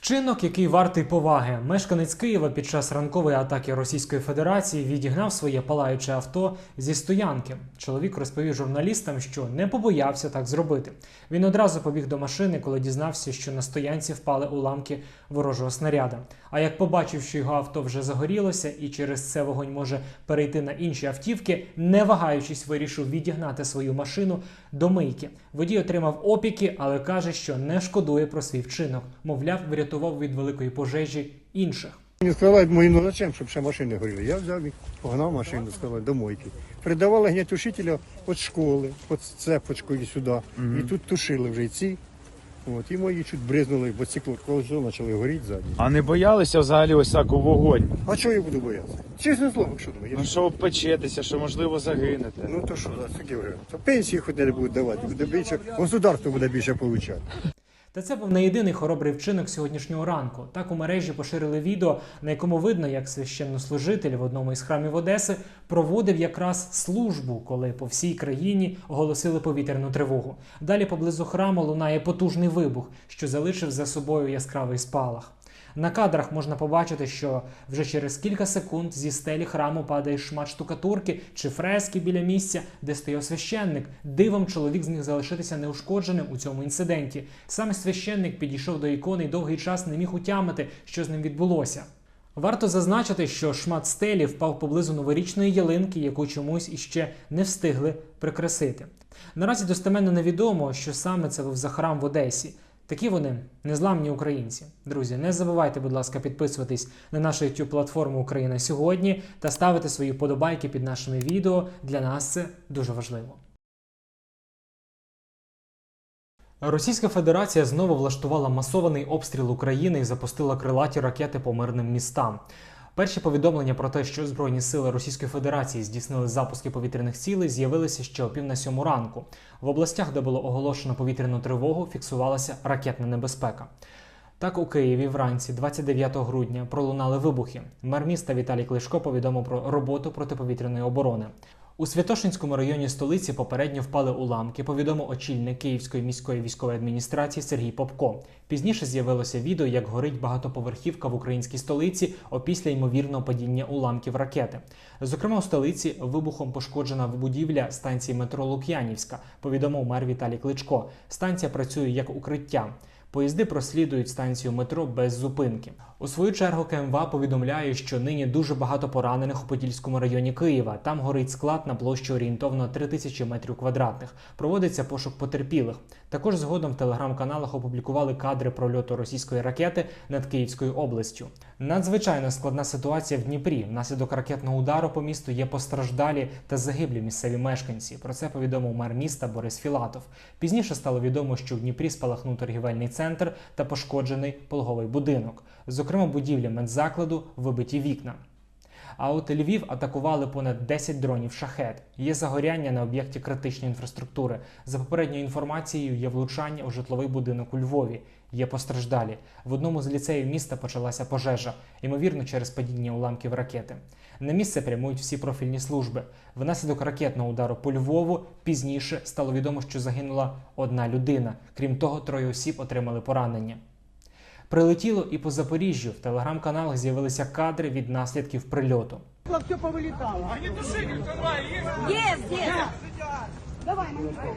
Вчинок, який вартий поваги. Мешканець Києва під час ранкової атаки Російської Федерації відігнав своє палаюче авто зі стоянки. Чоловік розповів журналістам, що не побоявся так зробити. Він одразу побіг до машини, коли дізнався, що на стоянці впали уламки ворожого снаряда. А як побачив, що його авто вже загорілося, і через це вогонь може перейти на інші автівки, не вагаючись, вирішив відігнати свою машину до мийки. Водій отримав опіки, але каже, що не шкодує про свій вчинок. Мовляв, врятував від великої пожежі інших. Мені сказали, мої ну зачем, щоб ще машини горіли. Я взяв і погнав машину, сказали, до мойки. Придавали гнітушителя від школи, під цепочкою сюди. І тут тушили вже і ці. От, і мої чуть бризнули, бо ці колесо почали горіти ззаді. А не боялися взагалі ось так у вогонь? А чого я буду боятися? Чесне слово, що думаю. Ну що обпечетеся, що можливо загинете. Ну то що, да, таке вже. То пенсії хоч не будуть давати, буде більше, государство буде більше получати. Та це був не єдиний хоробрий вчинок сьогоднішнього ранку. Так у мережі поширили відео, на якому видно, як священнослужитель в одному із храмів Одеси проводив якраз службу, коли по всій країні оголосили повітряну тривогу. Далі поблизу храму лунає потужний вибух, що залишив за собою яскравий спалах. На кадрах можна побачити, що вже через кілька секунд зі стелі храму падає шмат штукатурки чи фрески біля місця, де стояв священник. Дивом чоловік зміг залишитися неушкодженим у цьому інциденті. Саме священник підійшов до ікони і довгий час не міг утямити, що з ним відбулося. Варто зазначити, що шмат стелі впав поблизу новорічної ялинки, яку чомусь іще не встигли прикрасити. Наразі достеменно невідомо, що саме це був за храм в Одесі. Такі вони незламні українці. Друзі, не забувайте, будь ласка, підписуватись на нашу youtube платформу Україна сьогодні та ставити свої подобайки під нашими відео. Для нас це дуже важливо. Російська Федерація знову влаштувала масований обстріл України і запустила крилаті ракети по мирним містам. Перші повідомлення про те, що Збройні сили Російської Федерації здійснили запуски повітряних цілей, з'явилися ще о пів на сьому ранку. В областях, де було оголошено повітряну тривогу, фіксувалася ракетна небезпека. Так, у Києві вранці, 29 грудня, пролунали вибухи. Мер міста Віталій Клишко повідомив про роботу протиповітряної оборони. У Святошинському районі столиці попередньо впали уламки, повідомив очільник Київської міської військової адміністрації Сергій Попко. Пізніше з'явилося відео, як горить багатоповерхівка в українській столиці опісля ймовірного падіння уламків ракети. Зокрема, у столиці вибухом пошкоджена будівля станції метро Лук'янівська, повідомив мер Віталій Кличко. Станція працює як укриття. Поїзди прослідують станцію метро без зупинки. У свою чергу КМВА повідомляє, що нині дуже багато поранених у Подільському районі Києва. Там горить склад на площі орієнтовно 3000 метрів квадратних. Проводиться пошук потерпілих. Також згодом в телеграм-каналах опублікували кадри прольоту російської ракети над Київською областю. Надзвичайно складна ситуація в Дніпрі. Внаслідок ракетного удару по місту є постраждалі та загиблі місцеві мешканці. Про це повідомив мер міста Борис Філатов. Пізніше стало відомо, що в Дніпрі спалахнув торгівельний центр та пошкоджений пологовий будинок. Зокрема, будівля медзакладу вибиті вікна. А от Львів атакували понад 10 дронів шахет. Є загоряння на об'єкті критичної інфраструктури. За попередньою інформацією, є влучання у житловий будинок у Львові. Є постраждалі. В одному з ліцеїв міста почалася пожежа, ймовірно, через падіння уламків ракети. На місце прямують всі профільні служби. Внаслідок ракетного удару по Львову пізніше стало відомо, що загинула одна людина. Крім того, троє осіб отримали поранення. Прилетіло і по Запоріжжю. В телеграм-каналах з'явилися кадри від наслідків прильоту. все повылетало. Есть, есть. Давай, Манюшка.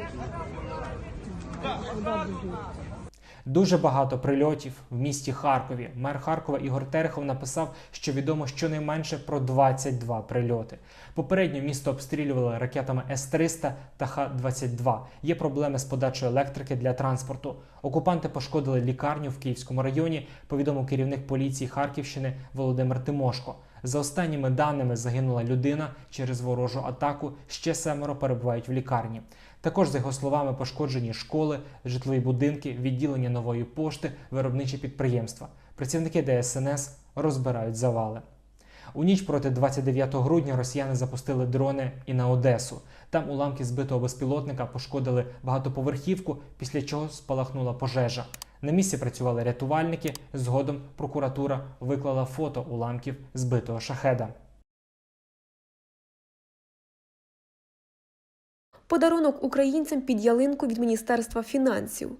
Дуже багато прильотів в місті Харкові. Мер Харкова Ігор Терехов написав, що відомо щонайменше про 22 прильоти. Попередньо місто обстрілювали ракетами С-300 та Х-22. Є проблеми з подачою електрики для транспорту. Окупанти пошкодили лікарню в Київському районі. Повідомив керівник поліції Харківщини Володимир Тимошко. За останніми даними загинула людина через ворожу атаку. Ще семеро перебувають в лікарні. Також, за його словами, пошкоджені школи, житлові будинки, відділення нової пошти, виробничі підприємства. Працівники ДСНС розбирають завали. У ніч проти 29 грудня росіяни запустили дрони і на Одесу. Там уламки збитого безпілотника пошкодили багатоповерхівку, після чого спалахнула пожежа. На місці працювали рятувальники. Згодом прокуратура виклала фото уламків збитого шахеда. Подарунок українцям під ялинку від Міністерства фінансів.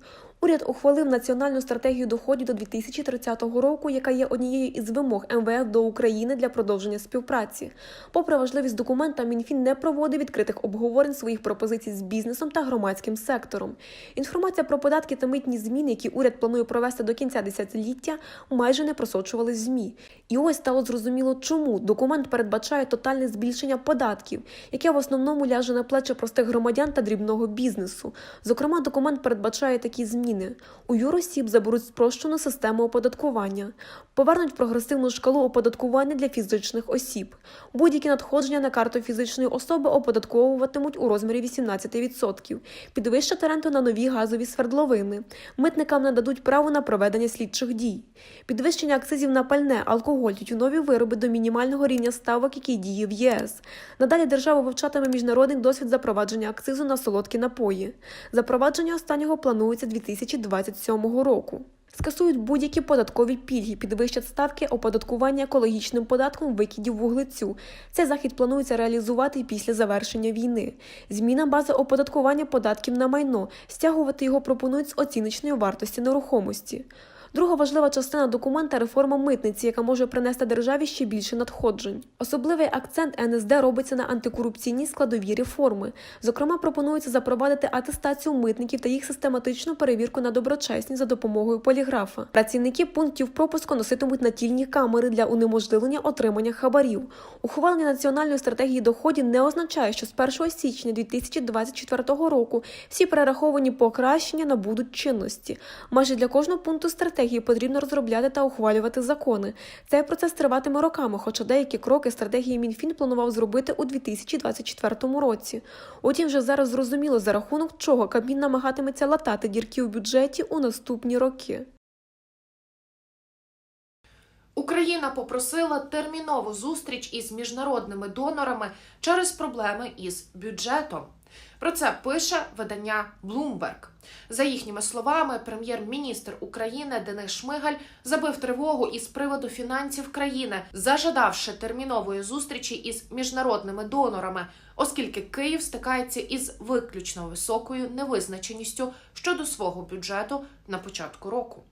Уряд ухвалив національну стратегію доходів до 2030 року, яка є однією із вимог МВФ до України для продовження співпраці. Попри важливість документа, Мінфін не проводив відкритих обговорень своїх пропозицій з бізнесом та громадським сектором. Інформація про податки та митні зміни, які уряд планує провести до кінця десятиліття, майже не просочували змі. І ось стало зрозуміло, чому документ передбачає тотальне збільшення податків, яке в основному ляже на плечі простих громадян та дрібного бізнесу. Зокрема, документ передбачає такі зміни: у юросіб заберуть спрощену систему оподаткування, повернуть прогресивну шкалу оподаткування для фізичних осіб. Будь-які надходження на карту фізичної особи оподатковуватимуть у розмірі 18%, підвищать ренту на нові газові свердловини. Митникам нададуть право на проведення слідчих дій, підвищення акцизів на пальне, алкоголь, тютюнові вироби до мінімального рівня ставок, який діє в ЄС. Надалі держава вивчатиме міжнародний досвід запровадження акцизу на солодкі напої. Запровадження останнього планується 2027 року. Скасують будь-які податкові пільги, підвищать ставки оподаткування екологічним податком викидів вуглецю. Цей захід планується реалізувати після завершення війни. Зміна бази оподаткування податків на майно. Стягувати його пропонують з оціночної вартості нерухомості. Друга важлива частина документа реформа митниці, яка може принести державі ще більше надходжень. Особливий акцент НСД робиться на антикорупційній складовій реформи. Зокрема, пропонується запровадити атестацію митників та їх систематичну перевірку на доброчесність за допомогою поліграфа. Працівники пунктів пропуску носитимуть натільні камери для унеможливлення отримання хабарів. Ухвалення національної стратегії доходів не означає, що з 1 січня 2024 року всі перераховані покращення набудуть чинності. Майже для кожного пункту стратегії потрібно розробляти та ухвалювати закони. Цей процес триватиме роками, хоча деякі кроки стратегії Мінфін планував зробити у 2024 році. Утім, вже зараз зрозуміло, за рахунок чого Кабмін намагатиметься латати дірки у бюджеті у наступні роки. Україна попросила термінову зустріч із міжнародними донорами через проблеми із бюджетом. Про це пише видання Bloomberg. За їхніми словами, прем'єр-міністр України Денис Шмигаль забив тривогу із приводу фінансів країни, зажадавши термінової зустрічі із міжнародними донорами, оскільки Київ стикається із виключно високою невизначеністю щодо свого бюджету на початку року.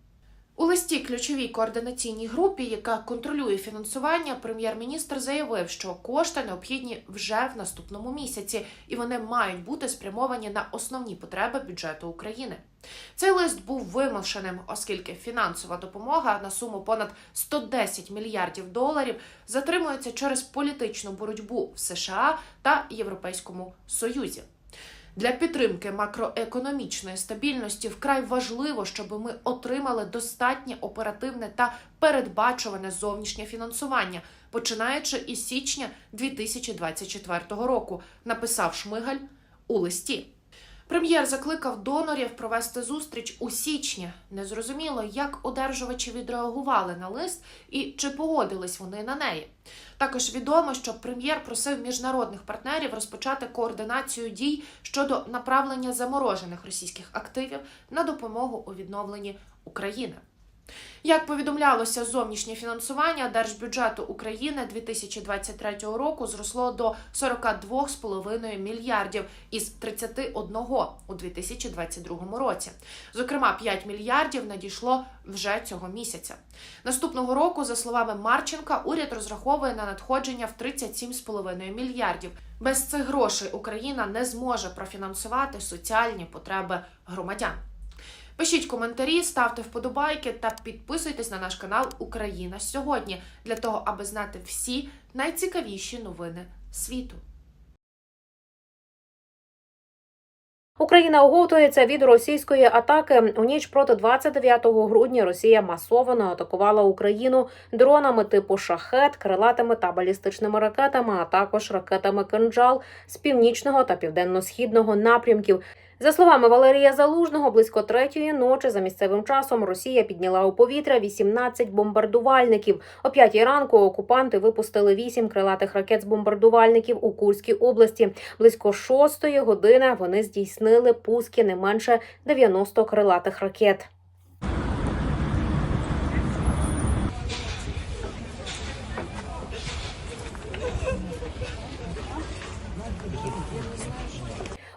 У листі ключовій координаційній групі, яка контролює фінансування, прем'єр-міністр заявив, що кошти необхідні вже в наступному місяці, і вони мають бути спрямовані на основні потреби бюджету України. Цей лист був вимушеним, оскільки фінансова допомога на суму понад 110 мільярдів доларів затримується через політичну боротьбу в США та Європейському Союзі. Для підтримки макроекономічної стабільності вкрай важливо, щоб ми отримали достатнє оперативне та передбачуване зовнішнє фінансування, починаючи із січня 2024 року, написав Шмигаль у листі. Прем'єр закликав донорів провести зустріч у січні. Незрозуміло, як одержувачі відреагували на лист і чи погодились вони на неї. Також відомо, що прем'єр просив міжнародних партнерів розпочати координацію дій щодо направлення заморожених російських активів на допомогу у відновленні України. Як повідомлялося, зовнішнє фінансування держбюджету України 2023 року зросло до 42,5 мільярдів із 31 у 2022 році. Зокрема, 5 мільярдів надійшло вже цього місяця. Наступного року, за словами Марченка, уряд розраховує на надходження в 37,5 мільярдів. Без цих грошей Україна не зможе профінансувати соціальні потреби громадян. Пишіть коментарі, ставте вподобайки та підписуйтесь на наш канал Україна сьогодні для того, аби знати всі найцікавіші новини світу. Україна оговтується від російської атаки. У ніч проти 29 грудня Росія масово атакувала Україну дронами типу шахет, крилатими та балістичними ракетами, а також ракетами кинджал з північного та південно-східного напрямків. За словами Валерія Залужного, близько третьої ночі за місцевим часом Росія підняла у повітря 18 бомбардувальників. О п'ятій ранку окупанти випустили 8 крилатих ракет з бомбардувальників у Курській області. Близько шостої години вони здійснили пуски не менше 90 крилатих ракет.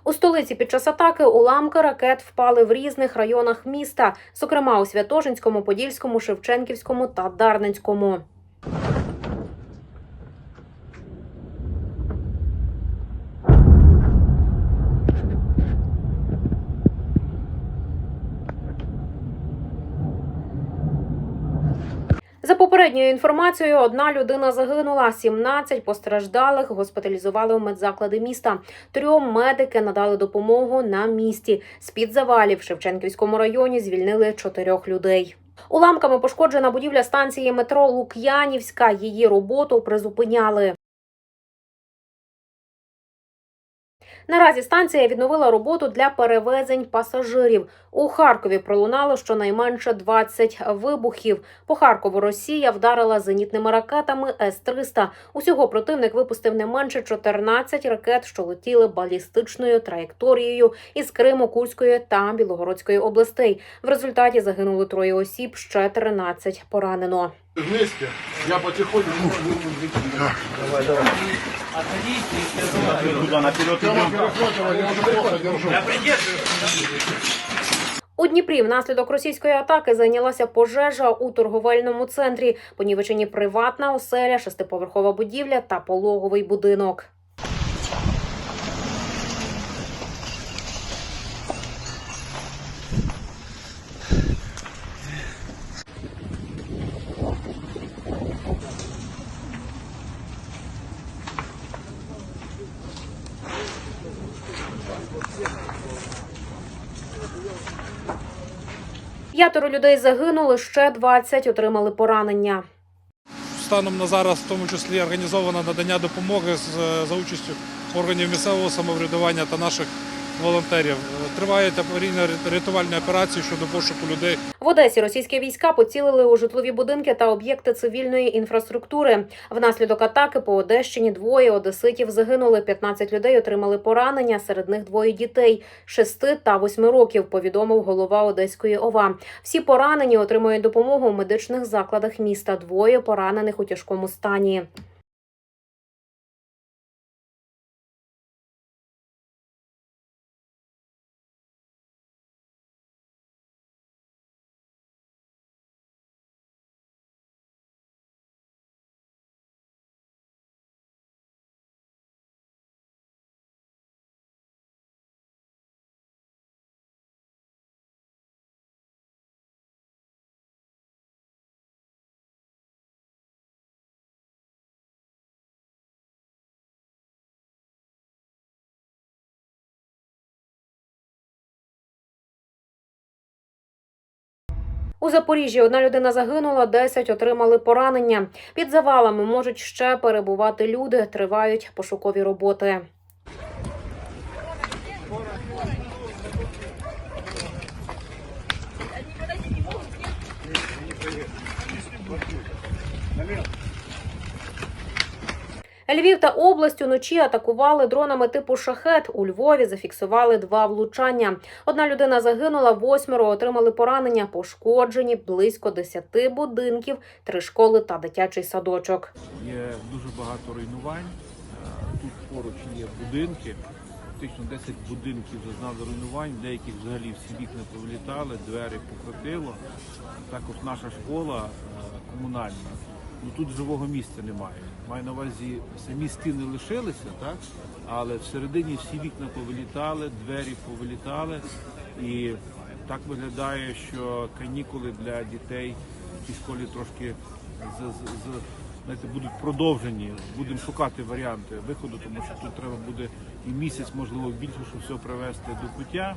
У столиці під час атаки уламки ракет впали в різних районах міста, зокрема у Святошинському, Подільському, Шевченківському та Дарницькому. За попередньою інформацією, одна людина загинула, 17 постраждалих госпіталізували в медзаклади міста. Трьом медики надали допомогу на місці. З під завалів в Шевченківському районі звільнили чотирьох людей. Уламками пошкоджена будівля станції метро Лук'янівська. Її роботу призупиняли. Наразі станція відновила роботу для перевезень пасажирів. У Харкові пролунало щонайменше 20 вибухів. По Харкову Росія вдарила зенітними ракетами С-300. Усього противник випустив не менше 14 ракет, що летіли балістичною траєкторією із Криму, Курської та Білогородської областей. В результаті загинули троє осіб, ще 13 поранено. Вместе. Я потихоньку. У Дніпрі внаслідок російської атаки зайнялася пожежа у торговельному центрі. Понівечені приватна оселя, шестиповерхова будівля та пологовий будинок. П'ятеро людей загинули, ще 20 отримали поранення. Станом на зараз, в тому числі, організовано надання допомоги за участю органів місцевого самоврядування та наших волонтерів. Тривають аварійно-рятувальні операції щодо пошуку людей. В Одесі російські війська поцілили у житлові будинки та об'єкти цивільної інфраструктури. Внаслідок атаки по Одещині двоє одеситів загинули. 15 людей отримали поранення. Серед них двоє дітей 6 та 8 років. Повідомив голова Одеської ОВА. Всі поранені отримують допомогу у медичних закладах міста. Двоє поранених у тяжкому стані. У Запоріжжі одна людина загинула, 10 отримали поранення. Під завалами можуть ще перебувати люди. Тривають пошукові роботи. Львів та область уночі атакували дронами типу шахет. У Львові зафіксували два влучання. Одна людина загинула, восьмеро отримали поранення, пошкоджені близько десяти будинків, три школи та дитячий садочок. Є дуже багато руйнувань. Е, Тут поруч є будинки. Фактично 10 будинків зазнали руйнувань, деяких взагалі всі вікна повилітали, двері покрутило. Також наша школа е, комунальна. Ну тут живого місця немає. Маю на увазі, самі стіни лишилися, так? але всередині всі вікна повилітали, двері повилітали. І так виглядає, що канікули для дітей в цій школі трошки з, з, з, знаєте, будуть продовжені. Будемо шукати варіанти виходу, тому що тут треба буде і місяць, можливо, більше, щоб все привести до пуття.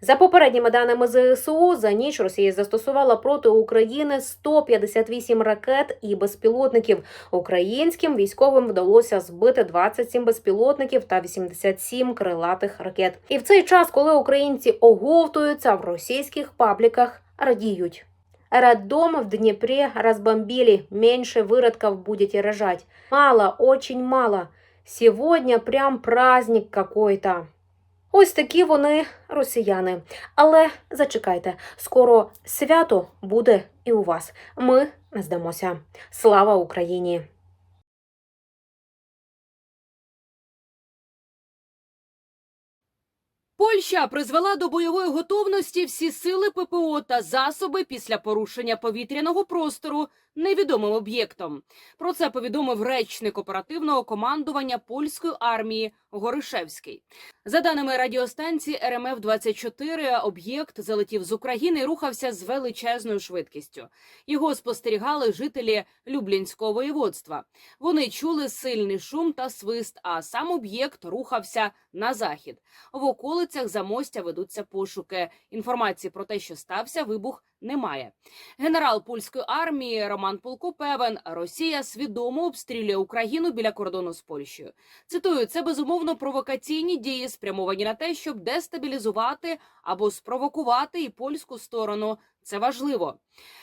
За попередніми даними ЗСУ, за ніч Росія застосувала проти України 158 ракет і безпілотників. Українським військовим вдалося збити 27 безпілотників та 87 крилатих ракет. І в цей час, коли українці оговтуються в російських пабліках, радіють. Роддом в Днепре разбомбили. Меньше выродков будете рожать. Мало, очень мало. Сегодня прям праздник какой-то. Ось такі вони росіяни. Але зачекайте, скоро свято буде і у вас. Ми не здамося. Слава Україні! Польща призвела до бойової готовності всі сили ППО та засоби після порушення повітряного простору невідомим об'єктом. Про це повідомив речник оперативного командування польської армії Горишевський. За даними радіостанції РМФ 24 об'єкт залетів з України і рухався з величезною швидкістю. Його спостерігали жителі Люблінського воєводства. Вони чули сильний шум та свист, а сам об'єкт рухався на захід. В околицях замостя ведуться пошуки. Інформації про те, що стався вибух, немає. Генерал польської армії Роман Полко певен, Росія свідомо обстрілює Україну біля кордону з Польщею. Цитую, це безумовно провокаційні дії, спрямовані на те, щоб дестабілізувати або спровокувати і польську сторону. Це важливо.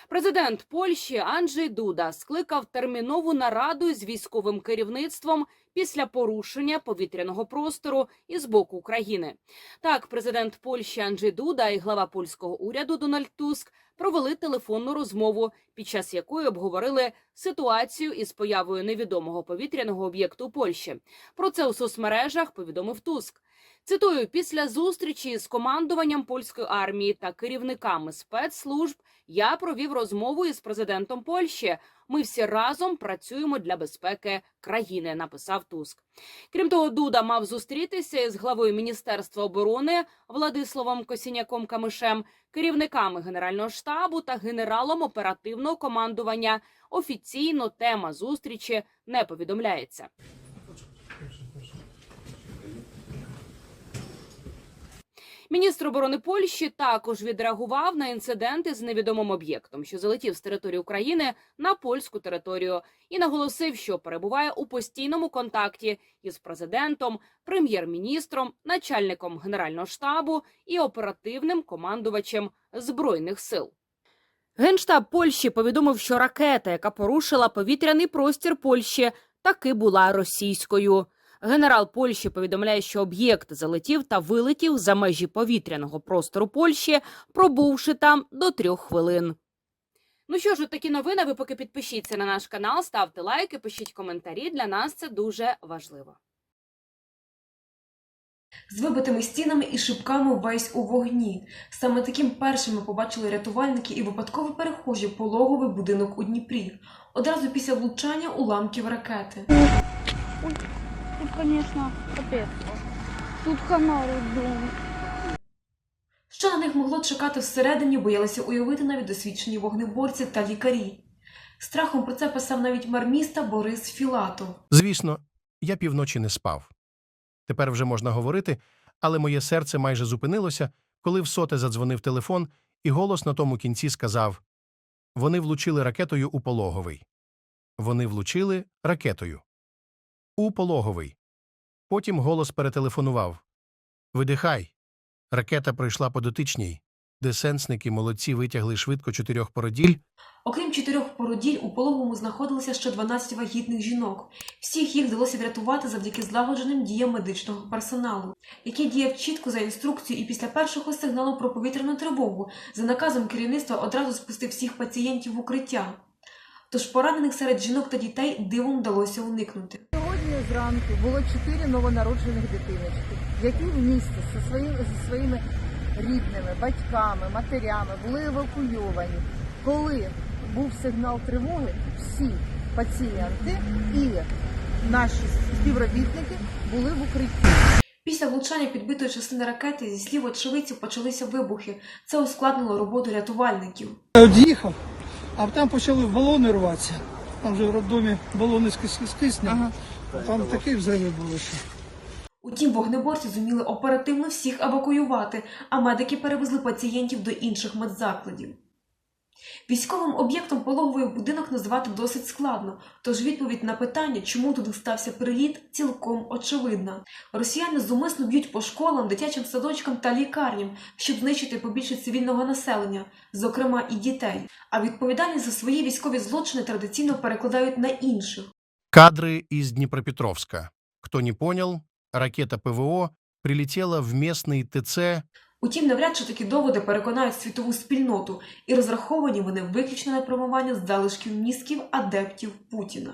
Президент Польщі Анджей Дуда скликав термінову нараду з військовим керівництвом після порушення повітряного простору із боку України. Так, президент Польщі Анджей Дуда і глава польського уряду Дональд Туск провели телефонну розмову, під час якої обговорили ситуацію із появою невідомого повітряного об'єкту Польщі. Про це у соцмережах повідомив Туск. Цитую, після зустрічі з командуванням польської армії та керівниками спецслужб я провів розмову із президентом Польщі. Ми всі разом працюємо для безпеки країни, написав Туск. Крім того, Дуда мав зустрітися із главою міністерства оборони Владиславом Косіняком Камишем, керівниками генерального штабу та генералом оперативного командування. Офіційно тема зустрічі не повідомляється. Міністр оборони Польщі також відреагував на інциденти з невідомим об'єктом, що залетів з території України на польську територію, і наголосив, що перебуває у постійному контакті із президентом, прем'єр-міністром, начальником генерального штабу і оперативним командувачем збройних сил. Генштаб Польщі повідомив, що ракета, яка порушила повітряний простір Польщі, таки була російською. Генерал Польщі повідомляє, що об'єкт залетів та вилетів за межі повітряного простору Польщі, пробувши там до трьох хвилин. Ну що ж, такі новини. Ви поки підпишіться на наш канал, ставте лайки, пишіть коментарі. Для нас це дуже важливо. З вибитими стінами і шибками весь у вогні. Саме таким першими побачили рятувальники і випадково перехожі пологовий будинок у Дніпрі. Одразу після влучання уламків ракети. Тут, конечно, капец. Тут хана дом. Що на них могло чекати всередині, боялися уявити навіть досвідчені вогнеборці та лікарі. Страхом про це писав навіть мер міста Борис Філатов. Звісно, я півночі не спав. Тепер вже можна говорити, але моє серце майже зупинилося, коли в соте задзвонив телефон, і голос на тому кінці сказав: Вони влучили ракетою у пологовий. Вони влучили ракетою. У пологовий. Потім голос перетелефонував: Видихай. Ракета пройшла по дотичній. Десенсники молодці витягли швидко чотирьох породіль. Окрім чотирьох породіль, у пологовому знаходилося ще 12 вагітних жінок. Всіх їх вдалося врятувати завдяки злагодженим діям медичного персоналу, який діяв чітко за інструкцією і після першого сигналу про повітряну тривогу за наказом керівництва одразу спустив всіх пацієнтів в укриття. Тож поранених серед жінок та дітей дивом вдалося уникнути. Сьогодні зранку було чотири новонароджених дитиночки, які в місті зі своїми, зі своїми рідними, батьками, матерями були евакуйовані. Коли був сигнал тривоги, всі пацієнти і наші співробітники були в укритті. Після влучання підбитої частини ракети, зі слів очевидців, почалися вибухи. Це ускладнило роботу рятувальників. Од'їхав, а там почали балони рватися. Там вже в роддомі балони з киснем. Там такі взриви були. Що. Утім, вогнеборці зуміли оперативно всіх евакуювати, а медики перевезли пацієнтів до інших медзакладів. Військовим об'єктом пологовий будинок назвати досить складно, тож відповідь на питання, чому туди стався приліт, цілком очевидна. Росіяни зумисно б'ють по школам, дитячим садочкам та лікарням, щоб знищити побільше цивільного населення, зокрема і дітей. А відповідальність за свої військові злочини традиційно перекладають на інших. Кадры из Днепропетровска. Кто не понял, ракета ПВО прилетела в местный ТЦ Утім, навряд чи такі доводи переконають світову спільноту, і розраховані вони виключно на промивання залишків мізків адептів Путіна.